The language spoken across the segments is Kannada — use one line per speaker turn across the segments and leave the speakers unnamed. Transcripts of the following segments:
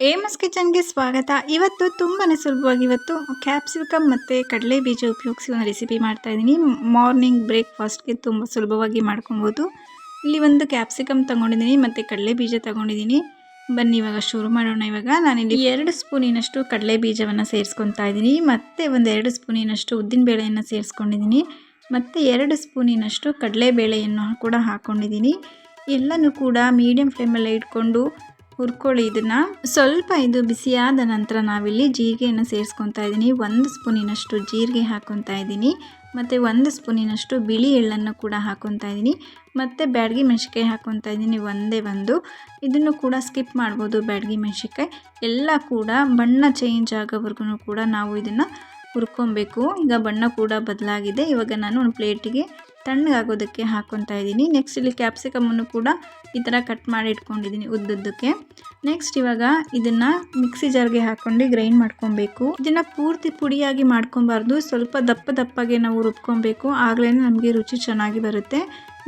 ಏಮಸ್ ಕಿಚನ್ಗೆ ಸ್ವಾಗತ. ಇವತ್ತು ತುಂಬಾ ಸುಲಭವಾಗಿ ಇವತ್ತು ಕ್ಯಾಪ್ಸಿಕಮ್ ಮತ್ತು ಕಡಲೆ ಬೀಜ ಉಪಯೋಗಿಸಿ ಒಂದು ರೆಸಿಪಿ ಮಾಡ್ತಾ ಇದ್ದೀನಿ. ಮಾರ್ನಿಂಗ್ ಬ್ರೇಕ್ಫಾಸ್ಟ್ಗೆ ತುಂಬ ಸುಲಭವಾಗಿ ಮಾಡ್ಕೊಬೋದು. ಇಲ್ಲಿ ಒಂದು ಕ್ಯಾಪ್ಸಿಕಮ್ ತೊಗೊಂಡಿದ್ದೀನಿ ಮತ್ತು ಕಡಲೆ ಬೀಜ ತೊಗೊಂಡಿದ್ದೀನಿ. ಬನ್ನಿ, ಇವಾಗ ಶುರು ಮಾಡೋಣ ಇವಾಗ. ನಾನಿಲ್ಲಿ ಎರಡು ಸ್ಪೂನಿನಷ್ಟು ಕಡಲೆ ಬೀಜವನ್ನು ಸೇರಿಸ್ಕೊತಾ ಇದ್ದೀನಿ. ಮತ್ತು ಒಂದು ಎರಡು ಸ್ಪೂನಿನಷ್ಟು ಉದ್ದಿನ ಬೇಳೆಯನ್ನು ಸೇರಿಸ್ಕೊಂಡಿದ್ದೀನಿ. ಮತ್ತು ಎರಡು ಸ್ಪೂನಿನಷ್ಟು ಕಡಲೆಬೇಳೆಯನ್ನು ಕೂಡ ಹಾಕ್ಕೊಂಡಿದ್ದೀನಿ ಎಲ್ಲನೂ ಕೂಡ ಮೀಡಿಯಂ ಫ್ಲೇಮಲ್ಲೇ ಇಟ್ಕೊಂಡು ಹುರ್ಕೊಳ್ಳಿ ಇದನ್ನು. ಸ್ವಲ್ಪ ಇದು ಬಿಸಿಯಾದ ನಂತರ ನಾವಿಲ್ಲಿ ಜೀರಿಗೆಯನ್ನು ಸೇರಿಸ್ಕೊತಾ ಇದ್ದೀನಿ. ಒಂದು ಸ್ಪೂನಿನಷ್ಟು ಜೀರಿಗೆ ಹಾಕ್ಕೊತಾ ಇದ್ದೀನಿ. ಮತ್ತು ಒಂದು ಸ್ಪೂನಿನಷ್ಟು ಬಿಳಿ ಎಳ್ಳನ್ನು ಕೂಡ ಹಾಕ್ಕೊತಾ ಇದ್ದೀನಿ. ಮತ್ತು ಬ್ಯಾಡಗಿ ಮೆಣಸಿಕಾಯಿ ಹಾಕ್ಕೊತಾ ಇದ್ದೀನಿ ಒಂದೇ ಒಂದು. ಇದನ್ನು ಕೂಡ ಸ್ಕಿಪ್ ಮಾಡ್ಬೋದು ಬ್ಯಾಡಗಿ ಮೆಣಸಿಕಾಯಿ ಎಲ್ಲ ಕೂಡ ಬಣ್ಣ ಚೇಂಜ್ ಆಗೋವರೆಗೂ ಕೂಡ ನಾವು ಇದನ್ನು ಹುರ್ಕೊಬೇಕು. ಈಗ ಬಣ್ಣ ಕೂಡ ಬದಲಾಗಿದೆ. ಇವಾಗ ನಾನು ಒಂದು ಪ್ಲೇಟಿಗೆ ತಣ್ಣಗಾಗೋದಕ್ಕೆ ಹಾಕ್ಕೊತಾ ಇದ್ದೀನಿ. ನೆಕ್ಸ್ಟ್ ಇಲ್ಲಿ ಕ್ಯಾಪ್ಸಿಕಮನ್ನು ಕೂಡ ಈ ಥರ ಕಟ್ ಮಾಡಿ ಇಟ್ಕೊಂಡಿದ್ದೀನಿ ಉದ್ದುದ್ದಕ್ಕೆ. ನೆಕ್ಸ್ಟ್ ಇವಾಗ ಇದನ್ನು ಮಿಕ್ಸಿ ಜಾರ್ಗೆ ಹಾಕ್ಕೊಂಡು ಗ್ರೈಂಡ್ ಮಾಡ್ಕೊಬೇಕು. ಇದನ್ನು ಪೂರ್ತಿ ಪುಡಿಯಾಗಿ ಮಾಡ್ಕೊಬಾರ್ದು. ಸ್ವಲ್ಪ ದಪ್ಪ ದಪ್ಪಗೆ ನಾವು ರುಬ್ಕೊಬೇಕು. ಆಗಲೇ ನಮಗೆ ರುಚಿ ಚೆನ್ನಾಗಿ ಬರುತ್ತೆ.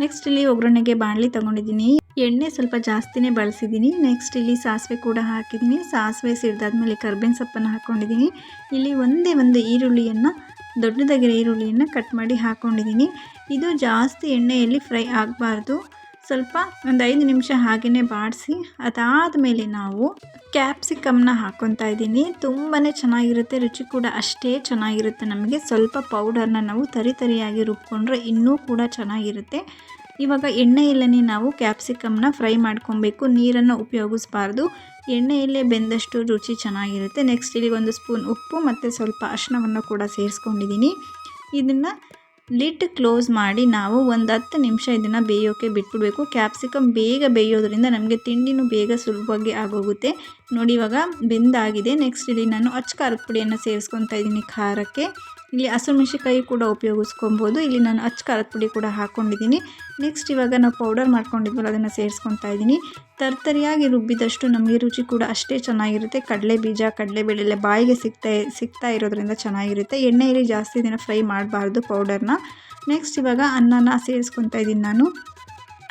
ನೆಕ್ಸ್ಟ್ ಇಲ್ಲಿ ಒಗ್ಗರಣೆಗೆ ಬಾಣಲಿ ತೊಗೊಂಡಿದ್ದೀನಿ. ಎಣ್ಣೆ ಸ್ವಲ್ಪ ಜಾಸ್ತಿನೇ ಬಳಸಿದ್ದೀನಿ. ನೆಕ್ಸ್ಟ್ ಇಲ್ಲಿ ಸಾಸಿವೆ ಕೂಡ ಹಾಕಿದ್ದೀನಿ. ಸಾಸಿವೆ ಸಿಡ್ದಾದ್ಮೇಲೆ ಕರ್ಬೇವಿನ ಸೊಪ್ಪನ್ನು ಹಾಕ್ಕೊಂಡಿದ್ದೀನಿ ಇಲ್ಲಿ ಒಂದೇ ಒಂದು ಈರುಳ್ಳಿಯನ್ನು ದೊಡ್ಡದಾಗಿರೋ ಈರುಳ್ಳಿಯನ್ನು ಕಟ್ ಮಾಡಿ ಹಾಕ್ಕೊಂಡಿದ್ದೀನಿ ಇದು ಜಾಸ್ತಿ ಎಣ್ಣೆಯಲ್ಲಿ ಫ್ರೈ ಆಗಬಾರ್ದು. ಸ್ವಲ್ಪ ಒಂದು ಐದು ನಿಮಿಷ ಹಾಗೆಯೇ ಬಾಡಿಸಿ, ಅದಾದ ಮೇಲೆ ನಾವು ಕ್ಯಾಪ್ಸಿಕಮ್ನ ಹಾಕ್ಕೊತಾ ಇದ್ದೀನಿ. ತುಂಬಾ ಚೆನ್ನಾಗಿರುತ್ತೆ, ರುಚಿ ಕೂಡ ಅಷ್ಟೇ ಚೆನ್ನಾಗಿರುತ್ತೆ ನಮಗೆ. ಸ್ವಲ್ಪ ಪೌಡರ್ನ ನಾವು ತರಿ ತರಿಯಾಗಿ ರುಬ್ಕೊಂಡ್ರೆ ಇನ್ನೂ ಕೂಡ ಚೆನ್ನಾಗಿರುತ್ತೆ. ಇವಾಗ ಎಣ್ಣೆಯಲ್ಲೇ ನಾವು ಕ್ಯಾಪ್ಸಿಕಮ್ನ ಫ್ರೈ ಮಾಡ್ಕೊಬೇಕು. ನೀರನ್ನು ಉಪಯೋಗಿಸ್ಬಾರ್ದು. ಎಣ್ಣೆಯಲ್ಲೇ ಬೆಂದಷ್ಟು ರುಚಿ ಚೆನ್ನಾಗಿರುತ್ತೆ. ನೆಕ್ಸ್ಟ್ ಇಲ್ಲಿ ಒಂದು ಸ್ಪೂನ್ ಉಪ್ಪು ಮತ್ತು ಸ್ವಲ್ಪ ಅರಿಶಿನವನ್ನು ಕೂಡ ಸೇರಿಸ್ಕೊಂಡಿದ್ದೀನಿ. ಇದನ್ನು ಲಿಟ್ ಕ್ಲೋಸ್ ಮಾಡಿ ನಾವು ಒಂದು ಹತ್ತು ನಿಮಿಷ ಇದನ್ನು ಬೇಯೋಕ್ಕೆ ಬಿಟ್ಬಿಡಬೇಕು. ಕ್ಯಾಪ್ಸಿಕಮ್ ಬೇಗ ಬೇಯೋದ್ರಿಂದ ನಮಗೆ ತಿಂಡಿನೂ ಬೇಗ ಸುಲಭವಾಗಿ ಆಗೋಗುತ್ತೆ. ನೋಡಿ ಇವಾಗ ಬೆಂದಾಗಿದೆ. ನೆಕ್ಸ್ಟ್ ಇಲ್ಲಿ ನಾನು ಅಚ್ಚ ಖಾರದ ಪುಡಿಯನ್ನು ಸೇರಿಸ್ಕೊತಾ ಇದ್ದೀನಿ ಖಾರಕ್ಕೆ. ಇಲ್ಲಿ ಹಸಿಮೆಣ್ಸಿಕಾಯಿ ಕೂಡ ಉಪಯೋಗಿಸ್ಕೊಬೋದು. ಇಲ್ಲಿ ನಾನು ಅಚ್ಚ ಖಾರದ ಪುಡಿ ಕೂಡ ಹಾಕ್ಕೊಂಡಿದ್ದೀನಿ ನೆಕ್ಸ್ಟ್ ಇವಾಗ ನಾವು ಪೌಡರ್ ಮಾಡ್ಕೊಂಡಿದ್ವಲ್ಲ, ಅದನ್ನು ಸೇರಿಸ್ಕೊತಾ ಇದ್ದೀನಿ. ತರ್ತರಿಯಾಗಿ ರುಬ್ಬಿದಷ್ಟು ನಮಗೆ ರುಚಿ ಕೂಡ ಅಷ್ಟೇ ಚೆನ್ನಾಗಿರುತ್ತೆ. ಕಡಲೆ ಬೀಜ ಕಡಲೆಬೇಳೆ ಬಾಯಿಗೆ ಸಿಗ್ತಾ ಸಿಗ್ತಾ ಇರೋದ್ರಿಂದ ಚೆನ್ನಾಗಿರುತ್ತೆ. ಎಣ್ಣೆಯಲ್ಲಿ ಜಾಸ್ತಿ ದಿನ ಫ್ರೈ ಮಾಡಬಾರ್ದು ಪೌಡರ್ನ ನೆಕ್ಸ್ಟ್ ಇವಾಗ ಅನ್ನನ ಸೇರಿಸ್ಕೊತಾ ಇದ್ದೀನಿ ನಾನು.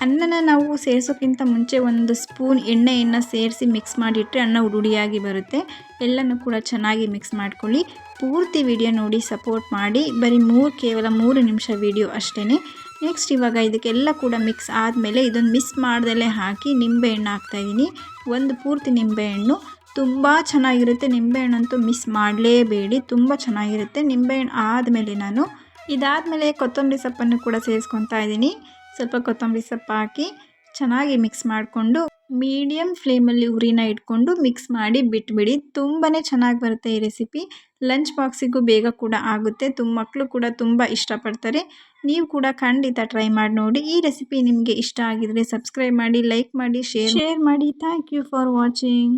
ಅನ್ನನ ನಾವು ಸೇರಿಸೋಕ್ಕಿಂತ ಮುಂಚೆ ಒಂದು ಸ್ಪೂನ್ ಎಣ್ಣೆಯನ್ನು ಸೇರಿಸಿ ಮಿಕ್ಸ್ ಮಾಡಿಟ್ಟರೆ ಅನ್ನ ಉಡುಡಿಯಾಗಿ ಬರುತ್ತೆ. ಎಲ್ಲನೂ ಕೂಡ ಚೆನ್ನಾಗಿ ಮಿಕ್ಸ್ ಮಾಡ್ಕೊಳ್ಳಿ. ಪೂರ್ತಿ ವಿಡಿಯೋ ನೋಡಿ ಸಪೋರ್ಟ್ ಮಾಡಿ. ಬರೀ ಮೂರು ಕೇವಲ ಮೂರು ನಿಮಿಷ ವಿಡಿಯೋ ಅಷ್ಟೇ ನೆಕ್ಸ್ಟ್ ಇವಾಗ ಇದಕ್ಕೆಲ್ಲ ಕೂಡ ಮಿಕ್ಸ್ ಆದಮೇಲೆ ಇದೊಂದು ಮಿಸ್ ಮಾಡ್ದಲೇ ಹಾಕಿ ನಿಂಬೆಹಣ್ಣು ಹಾಕ್ತಾಯಿದ್ದೀನಿ ಒಂದು ಪೂರ್ತಿ ನಿಂಬೆಹಣ್ಣು ತುಂಬ ಚೆನ್ನಾಗಿರುತ್ತೆ. ನಿಂಬೆಹಣ್ಣಂತೂ ಮಿಸ್ ಮಾಡಲೇಬೇಡಿ. ತುಂಬ ಚೆನ್ನಾಗಿರುತ್ತೆ. ನಿಂಬೆಹಣ್ಣು ಆದಮೇಲೆ ನಾನು ಇದಾದಮೇಲೆ ಕೊತ್ತಂಬರಿ ಸೊಪ್ಪನ್ನು ಕೂಡ ಸೇರಿಸ್ಕೊತಾ ಇದ್ದೀನಿ ಸ್ವಲ್ಪ ಕೊತ್ತಂಬರಿ ಸೊಪ್ಪು ಹಾಕಿ ಚೆನ್ನಾಗಿ ಮಿಕ್ಸ್ ಮಾಡಿಕೊಂಡು ಮೀಡಿಯಮ್ ಫ್ಲೇಮಲ್ಲಿ ಉರಿನ ಇಟ್ಕೊಂಡು ಮಿಕ್ಸ್ ಮಾಡಿ ಬಿಟ್ಬಿಡಿ. ತುಂಬಾ ಚೆನ್ನಾಗಿ ಬರುತ್ತೆ ಈ ರೆಸಿಪಿ. ಲಂಚ್ ಬಾಕ್ಸಿಗೂ ಬೇಗ ಕೂಡ ಆಗುತ್ತೆ. ತುಂಬ ಮಕ್ಕಳು ಕೂಡ ತುಂಬ ಇಷ್ಟಪಡ್ತಾರೆ. ನೀವು ಕೂಡ ಖಂಡಿತ ಟ್ರೈ ಮಾಡಿ ನೋಡಿ. ಈ ರೆಸಿಪಿ ನಿಮಗೆ ಇಷ್ಟ ಆಗಿದರೆ ಸಬ್ಸ್ಕ್ರೈಬ್ ಮಾಡಿ, ಲೈಕ್ ಮಾಡಿ, ಶೇರ್ ಶೇರ್ ಮಾಡಿ. Thank you for watching.